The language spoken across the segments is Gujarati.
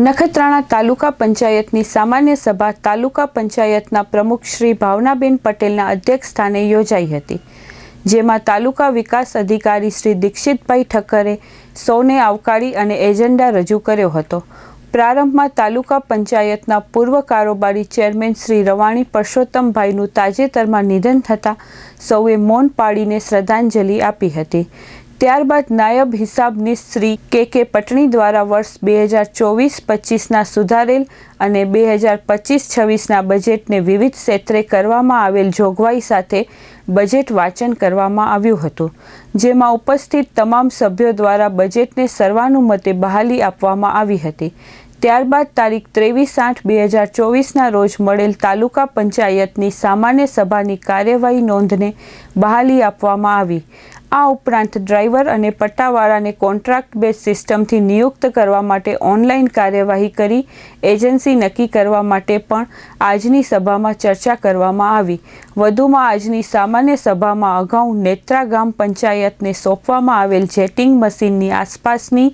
નખત્રાણા તાલુકા પંચાયતની સામાન્ય સભા તાલુકા પંચાયતના પ્રમુખ શ્રી ભાવનાબેન પટેલના અધ્યક્ષ સ્થાને યોજાઈ હતી, જેમાં તાલુકા વિકાસ અધિકારી શ્રી દીક્ષિતભાઈ ઠક્કરે સૌને આવકારી અને એજન્ડા રજૂ કર્યો હતો. પ્રારંભમાં તાલુકા પંચાયતના પૂર્વ કારોબારી ચેરમેન શ્રી રવાણી પરસોત્તમભાઈનું તાજેતરમાં નિધન થતાં સૌએ મૌન પાડીને શ્રદ્ધાંજલિ આપી હતી. ત્યારબાદ નાયબ હિસાબની શ્રી કે કે પટણી દ્વારા વર્ષ બે હજાર ચોવીસ પચીસના સુધારેલ અને બે હજાર પચીસ છવ્વીસના બજેટને વિવિધ ક્ષેત્રે કરવામાં આવેલ જોગવાઈ સાથે બજેટ વાંચન કરવામાં આવ્યું હતું, જેમાં ઉપસ્થિત તમામ સભ્યો દ્વારા બજેટને સર્વાનુમતે બહાલી આપવામાં આવી હતી. ત્યારબાદ તારીખ ત્રેવીસ આઠ બે હજાર ચોવીસના રોજ મળેલ તાલુકા પંચાયતની સામાન્ય સભાની કાર્યવાહી નોંધને બહાલી આપવામાં આવી. આ ઉપરાંત ડ્રાઈવર અને પટ્ટાવાળાને કોન્ટ્રાક્ટ બેઝ સિસ્ટમથી નિયુક્ત કરવા માટે ઓનલાઈન કાર્યવાહી કરી એજન્સી નક્કી કરવા માટે પણ આજની સભામાં ચર્ચા કરવામાં આવી. વધુમાં આજની સામાન્ય સભામાં અગાઉ નેત્રા ગામ પંચાયતને સોંપવામાં આવેલ જેટિંગ મશીનની આસપાસની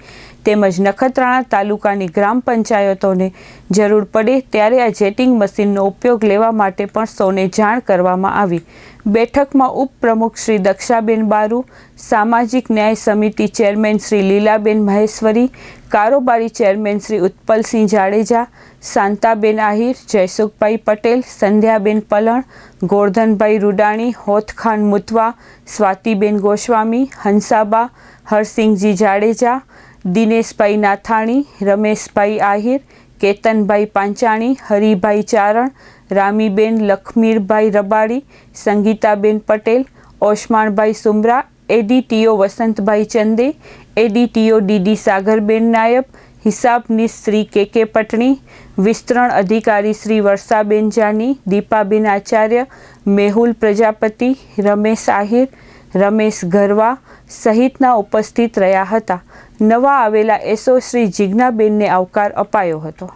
તેમજ નખત્રાણા તાલુકાની ગ્રામ પંચાયતોને જરૂર પડે ત્યારે આ જેટિંગ મશીનનો ઉપયોગ લેવા માટે પણ સૌને જાણ કરવામાં આવી. બેઠકમાં ઉપપ્રમુખ શ્રી દક્ષાબેન બારુ, સામાજિક ન્યાય સમિતિ ચેરમેન શ્રી લીલાબેન મહેશ્વરી, કારોબારી chairman Shri Utpalsinh Jadeja, Shantaben Ahir, Jaysukhbhai Patel, Sandhyaben Palan, Gordhanbhai Rudani, Hotkhan Mutva, Swatiben Goswami, Hansaba, Harsinhji Jadeja, Dineshbhai Nathani, Rameshbhai Ahir, Ketanbhai Panchani, Haribhai Charan Ramiben, Lakhmirbhai Rabadi, Sangitaben Patel Osmanbhai Sumra, ADTO Vasantbhai Chande, ADTO DD Sagarben નાયબ હિસાબની શ્રી કે કે પટણી, વિસ્તરણ અધિકારી શ્રી વર્ષાબેન જાની, દીપાબેન આચાર્ય, મેહુલ પ્રજાપતિ, રમેશ આહિર, રમેશ ગરવા સહિતના ઉપસ્થિત રહ્યા હતા. નવા આવેલા એસો શ્રી જિજ્ઞાબેનને આવકાર અપાયો હતો.